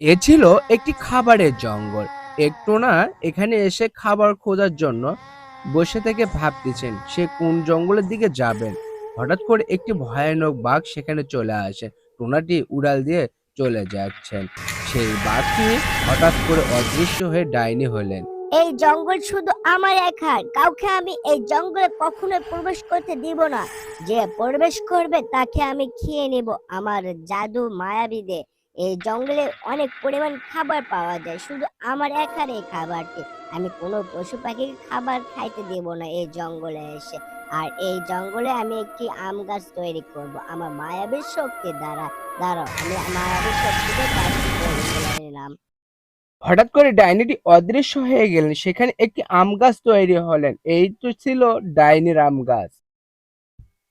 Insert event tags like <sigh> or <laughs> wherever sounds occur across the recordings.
এ ছিল একটি খাবারের জঙ্গল। একটু না এখানে এসে খাবার খোঁজার জন্য বসে থেকে ভাবতেছেন, সে কোন জঙ্গলের দিকে যাবেন? হঠাৎ করে একটি ভয়ানক বাঘ সেখানে চলে আসে। টোনাটি উড়াল দিয়ে চলে যাচ্ছেন। সেই বাঘটি হঠাৎ করে অদৃশ্য হয়ে ডাইনি হলেন। এই জঙ্গল শুধু আমার একার কাউকে আমি এই জঙ্গলে কখনোই প্রবেশ করতে দিব না। যে প্রবেশ করবে তাকে আমি খেয়ে নেব, আমার জাদু মায়াবিদে এই জঙ্গলে অনেক পরিমাণ খাবার পাওয়া যায়। শুধু আমার একার এই খাবারটি আমি কোনো পশু পাখির খাবার খাইতে দেব না এই জঙ্গলে এসে। আর এই জঙ্গলে আমি একটি আম গাছ তৈরি করব। আমার মায়াবীর শক্তি দ্বারা। দাঁড়াও আমি মায়াবীর শক্তিকে গাছটি তৈরি করে নিলাম হঠাৎ করে ডাইনিটি অদৃশ্য হয়ে গেলেন। সেখানে একটি আম গাছ তৈরি হলেন। এই তো ছিল ডাইনির আম গাছ।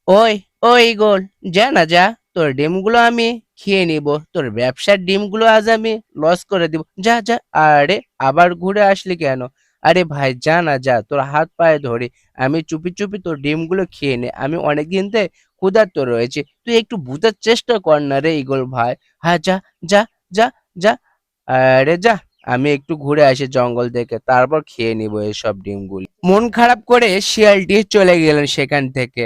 ওই ওই গোল যা না যা। তোর ডিমগুলো আমি খেয়ে নিব, তোর ব্যবসার ডিমগুলো আজ আমি লস করে দিব। যা যা, আরে আবার ঘুরে আসলি কেন? আরে ভাই, যা না, যা, তোর হাত পায়ে ধরি। আমি চুপি চুপি তোর ডিমগুলো খেয়ে নে। আমি অনেকদিন থেকে ক্ষুধার্ত রয়েছে। তুই একটু বুঝার চেষ্টা কর না রে ইগল ভাই। হ্যাঁ যা যা যা যা। আরে যা, আমি একটু ঘুরে আসি জঙ্গল থেকে তারপর খেয়ে নিব এসব ডিমগুলি। মন খারাপ করে শিয়ালটি চলে গেলেন সেখান থেকে।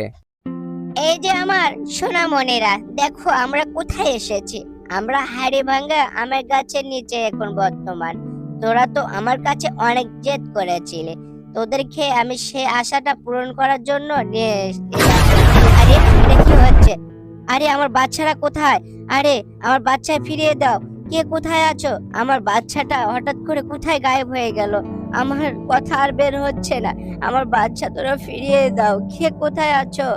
এই যে আমার সোনা মনেরা দেখো আমরা কোথায় এসেছি। আমরা হাড়ি ভাঙ্গা আমার গাছের নিচে এখন বর্তমান। তোরা তো আমার কাছে অনেক জেদ করেছিলে। তোদেরকে আমি সে আশাটা পূরণ করার জন্য নিয়ে আরে কি হচ্ছে? আরে, আমার বাচ্চারা কোথায়? আরে, আমার বাচ্চা ফিরিয়ে দাও। কে কোথায় আছো? আমার বাচ্চাটা হঠাৎ করে কোথায় গায়েব হয়ে গেল? আমার কথা আর বের হচ্ছে না। আমার বাচ্চা তোরা ফিরিয়ে দাও। কে কোথায় আছো?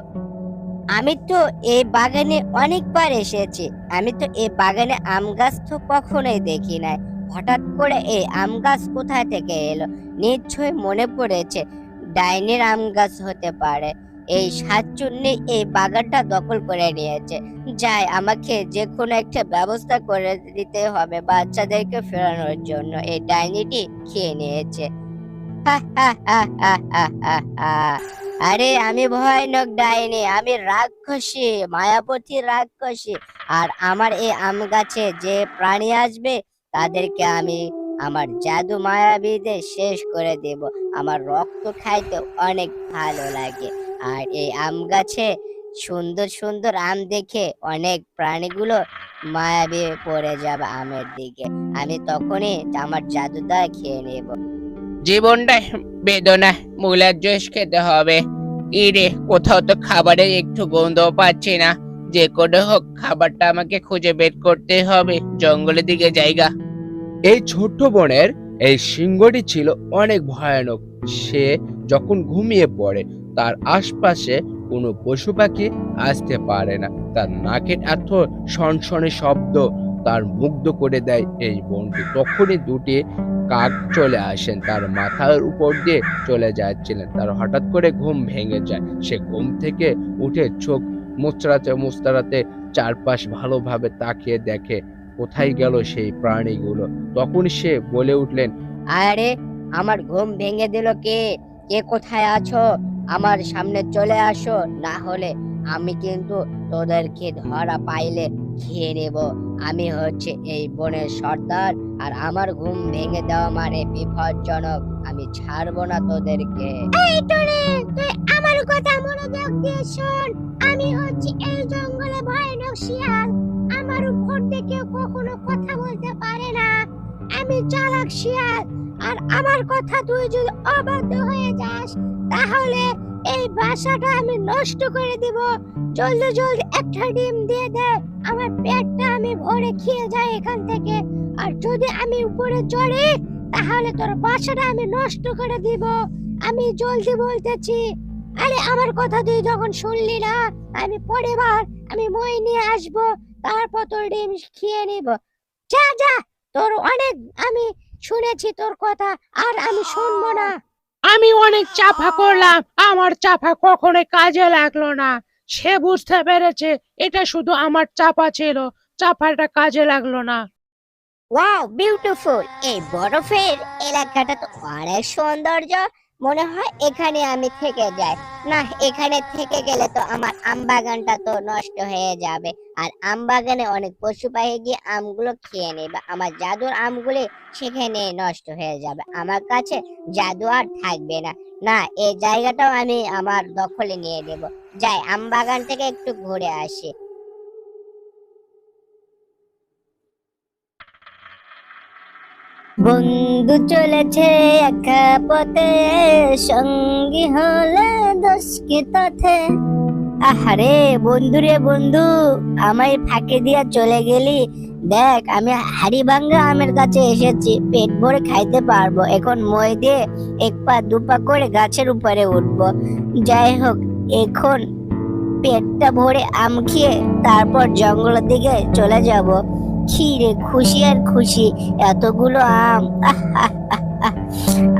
আমি তো এই বাগানে অনেকবার এসেছি। আমি তো এই বাগানে আম গাছ তো কখনোই দেখি নাই। হঠাৎ করে এই আম গাছ কোথায় থেকে এলো? নিশ্চয়ই মনে পড়েছে, ডাইনির আম গাছ হতে পারে। এই সাতচুন্নি এই বাগানটা দখল করে নিয়েছে। যাই, আমাকে যে কোনো একটা ব্যবস্থা করে দিতে হবে বাচ্চাদেরকে ফেরানোর জন্য। এই ডাইনিটি খেয়ে নিয়েছে। <laughs> আরে, আমি ভয়ানক ডাইনি, আমি রাক্ষসী মায়াপতি রাক্ষসী। আর আমার এই আম গাছে যে প্রাণী আসবে, তাদেরকে আমি আমার জাদু মায়াবিদে শেষ করে দেব। আমার রক্ত খাইতে অনেক ভালো লাগে। আর এই আম গাছে সুন্দর সুন্দর আম দেখে অনেক প্রাণীগুলো মায়াবী পড়ে যাবে আমের দিকে। আমি তখনই আমার জাদুদা খেয়ে নেব। জীবনটাই বেদনা, মূলার জুস খেতে হবে। ইরে, কোথাও তো খাবারের একটু গন্ধ পাচ্ছি না। যে করে হোক, খাবারটা আমাকে খুঁজে বের করতে হবে। জঙ্গলের দিকে জায়গা। এই ছোট্ট বনের এই সিংহটি ছিল অনেক ভয়ানক। সে যখন ঘুমিয়ে পড়ে, তার আশপাশে কোনো পশু পাখি আসতে পারে না। তার নাকের এত সনসনে শব্দ, তার মুগ্ধ করে দেয় এই বনটি। তখনই দুটি কাক চলে আসেন। তার মাথার উপর দিয়ে চলে যাচ্ছিলেন। তার হঠাৎ করে ঘুম ভেঙে যায়। সে ঘুম থেকে উঠে চোখ মুচড়াতে মুচড়াতে চারপাশ ভালোভাবে তাকিয়ে দেখে, কোথায় গেল সেই প্রাণীগুলো? তখন সে বলে উঠলেন, আরে, আমার ঘুম ভেঙে দিল কে? কে কোথায় আছো? আমার সামনে চলে আসো। না হলে আমি কিন্তু তোদেরকে ধরা পাইলে খেয়ে নেব। আমি হচ্ছে এই বনের সর্দার, আর আমার ঘুম ভেঙে দেওয়া মানে বিপজ্জনক। আমি ছাড়বো না তোদেরকে। এই টুনি, তুই আমার কথা মনোযোগ দিয়ে শোন। আমি হচ্ছে এই জঙ্গলে ভয়ানক শিয়াল। আমার উপর থেকে কখনো কথা বলতে পারে না। আমি চালাক শিয়াল, আর আমার কথা তুই যদি অবাধ্য হয়ে যাস, তাহলে এই বাসাটা আমি নষ্ট করে দিব। জলদি জলদি একটা ডিম দিয়ে দে। আমার পেটটা আমি ভরে খেয়ে যাই এখান থেকে। আর যদি আমি উপরে চড়ি, তাহলে তোর বাসাটা আমি নষ্ট করে দিব। আমি জলদি বলতেছি, আরে আমার কথা তুই যখন শুনলি না, আমি পরের বার আমি মই নিয়ে আসব, তারপর তোর ডিম খেয়ে নিব। যা যা, তোর অনেক, আমি শুনেছি তোর কথা, আর আমি শুনব না। আমি অনেক চাপা করলাম। আমার চাপা কখনো কাজে লাগল না। সে বুঝতে পেরেছে, এটা শুধু আমার চাপা ছিল। চাপাটা কাজে লাগল না। ওয়াও বিউটিফুল এই বরফের এলাকাটা তো অনেক সৌন্দর্য। মনে হয় এখানে আমি থেকে যাই। না, এখানে থেকে গেলে তো আমার আম বাগানটা তো নষ্ট হয়ে যাবে। আর আম বাগানে অনেক পশু পাখি গিয়ে আমগুলো খেয়ে নেবে। আমার জাদুর আমগুলি সেখানে নষ্ট হয়ে যাবে। আমার কাছে জাদু আর থাকবে না। না, এই জায়গাটাও আমি আমার দখলে নিয়ে নেব। যাই, আম বাগান থেকে একটু ঘুরে আসি। বন্ধু চলেছে একা পথে, সঙ্গী হলে দোষ তথে? আহারে, বন্ধুরে বন্ধু, আমায় ফাঁকে দিয়া চলে গেলি। দেখ, আমি হাড়ি ভাঙ্গা আমের কাছে এসেছি, পেট ভরে খাইতে পারব। এখন মই দিয়ে এক পা, দু পা করে গাছের উপরে উঠবো। যাই হোক, এখন পেটটা ভরে আম খেয়ে তারপর জঙ্গলের দিকে চলে যাব। কি রে, খুশি আর খুশি, এতগুলো আম।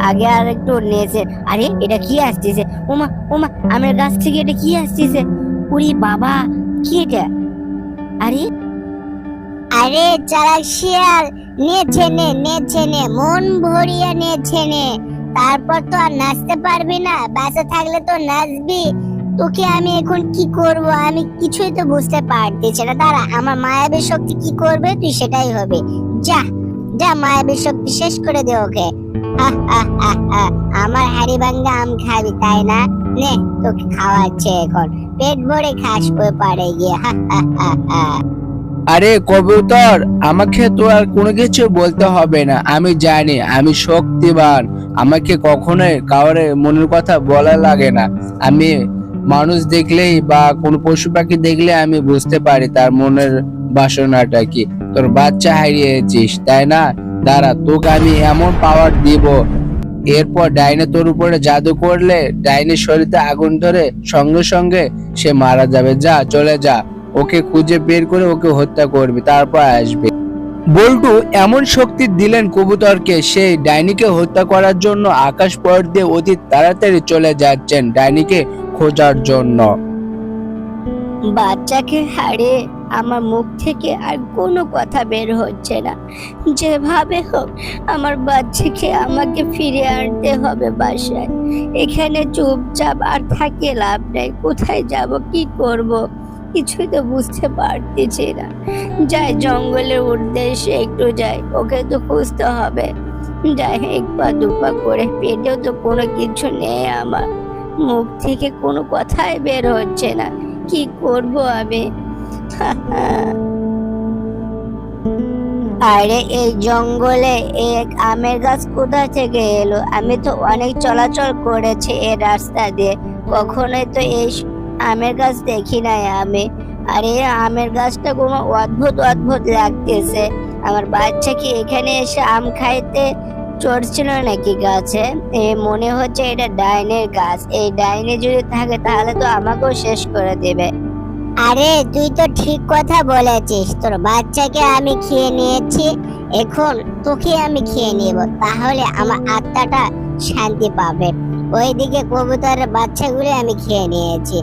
আগে আর একটু নেচে। আরে, এটা কি আসতেছে? ওমা ওমা, আমের গাছ থেকে এটা কি আসতেছে? উরি বাবা, কি এটা? আরে? আরে চালাক শিয়াল নেছে নে নেছে নে, মন ভরিয়া নেছে নে। তারপর তো আর নাচতে পারবি না বাসে থাকলে তো নাচবি। তোকে আমি এখন কি করব? আমি কিছুই তো বুঝতে পারতেছি না। দাঁড়া, আমার মায়াবী শক্তি কি করবে? তুই সেটাই হবে। যা যা মায়াবী শক্তি শেষ করে দে ওকে। আমার হাড়ি ভাঙ্গা আম খাবি, তাই না? নে, তোকে খাওয়াচ্ছে এখন। পেট ভরে খাস ওই পাড়ে গিয়ে। আরে কবুতর, আমাকে তো আর কোনো কিছু বলতে হবে না। আমি জানি, আমি শক্তিবান। আমাকে কখনোই কাউরে মনের কথা বলা লাগে না। আমি মানুষ দেখলেই বা কোনো পশু পাখি দেখলে আমি বুঝতে পারি তার মনের বাসনাটা কি। তোর বাচ্চা হারিয়েছিস, তাই না? দাঁড়া, তোকে আমি এমন পাওয়ার দিব। এরপর ডাইনে তোর উপরে জাদু করলে ডাইনের শরীরে আগুন ধরে সঙ্গে সঙ্গে সে মারা যাবে। যা, চলে যা। ওকে খুঁজে বের করে ওকে হত্যা করবি, তারপর আসবে। বল্টু এমন শক্তি দিলেন কবুতরকে সেই ডাইনিকে হত্যা করার জন্য আকাশ পথ দিয়ে অতি তাড়াতাড়ি চলে যাচ্ছেন। ডাইনিকে খোঁজার জন্য। বাচ্চাকে হারে আমার মুখ থেকে আর কোনো কথা বের হচ্ছে না। যেভাবে হোক, আমার বাচ্চাকে আমাকে ফিরে আনতে হবে বাসায়। এখানে চুপচাপ আর থাকে লাভ নেই। কোথায় যাব, কি করব? কিছুই তো বুঝতে পারতেছি না। যাই জঙ্গলের উদ্দেশ্যে একটু যাই। ওকে তো খুঁজতে হবে। যাই, এক পা দু পা করে পেটেও তো কোনো কিছু নেই আমার। মুখ থেকে কোনো কথাই বের হচ্ছে না। কি করব আমি? <laughs> আরে, এই জঙ্গলে এক আমের গাছ কোথা থেকে এলো? আমি তো অনেক চলাচল করেছি এই রাস্তা দিয়ে। কখনোই তো এই আমের গাছ দেখি নাই আমি। আরে আমের গাছটা কোনো অদ্ভুত অদ্ভুত লাগতেছে। আমার বাচ্চা কি এখানে এসে আম খাইতে চড়ছিল নাকি গাছে? এ মনে হচ্ছে এটা ডাইনের গাছ। এই ডাইনে যদি থাকে তাহলে তো আমাকেও শেষ করে দেবে। আরে, তুই তো ঠিক কথা বলেছিস। তোর বাচ্চাকে আমি খেয়ে নিয়েছি। এখন তোকে আমি খেয়ে নেব। তাহলে আমার আত্মাটা শান্তি পাবে। ওইদিকে কবুতরের বাচ্চাগুলো আমি খেয়ে নিয়েছি।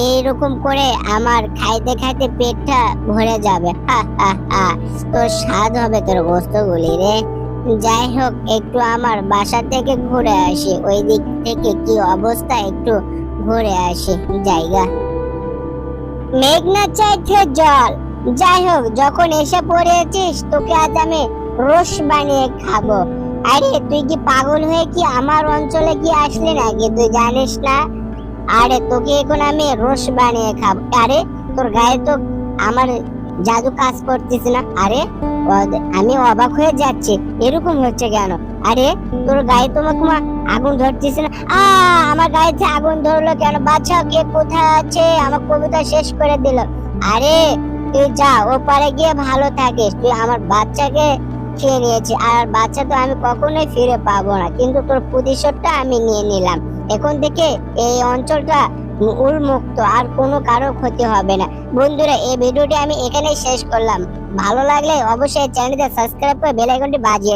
এইরকম করে আমার খাইতে খাইতে পেটটা ভরে যাবে। হা হা হা। তোর স্বাদ হবে তোর বস্তুগুলি রে। যাই হোক একটু আমার বাসা থেকে ঘুরে আসি। ওই দিক থেকে কি অবস্থা? একটু ঘুরে আসি, জায়গা। মেঘনা চাইছে জল। যাই হোক যখন এসে পড়েছিস, তোকে আজ আমি রস বানিয়ে খাব। আরে, তুই কি পাগল হয়ে কি আমার অঞ্চলে কি আসলি নাকি? তুই জানিস না? আরে, তোকে এখন আমি রস বানিয়ে খাব। আরে, তোর গায়ে তো আমার জাদু কাজ করতেছে না। আরে আমি অবাক হয়ে যাচ্ছি। এরকম হচ্ছে কেন? আরে, তোর গায়ে তোমাকে মা আগুন ধরতেছে না। আ, আমার গায়েতে আগুন ধরলো কেন? বাচ্চা কে কোথায় আছে? আমার কবিতা শেষ করে দিল। আরে, তুই যা ও পারে গিয়ে ভালো থাকিস। তুই আমার বাচ্চাকে খেয়ে নিয়েছি। আর বাচ্চা তো আমি কখনোই ফিরে পাবো না। কিন্তু তোর প্রতিশোধটা আমি নিয়ে নিলাম। এখন থেকে এই অঞ্চলটা উন্মুক্ত আর কোনো কারও ক্ষতি হবে না। বন্ধুরা, এই ভিডিওটি আমি এখানেই শেষ করলাম। ভালো লাগলে অবশ্যই চ্যানেলটা সাবস্ক্রাইব করে বেল আইকনটি বাজিয়ে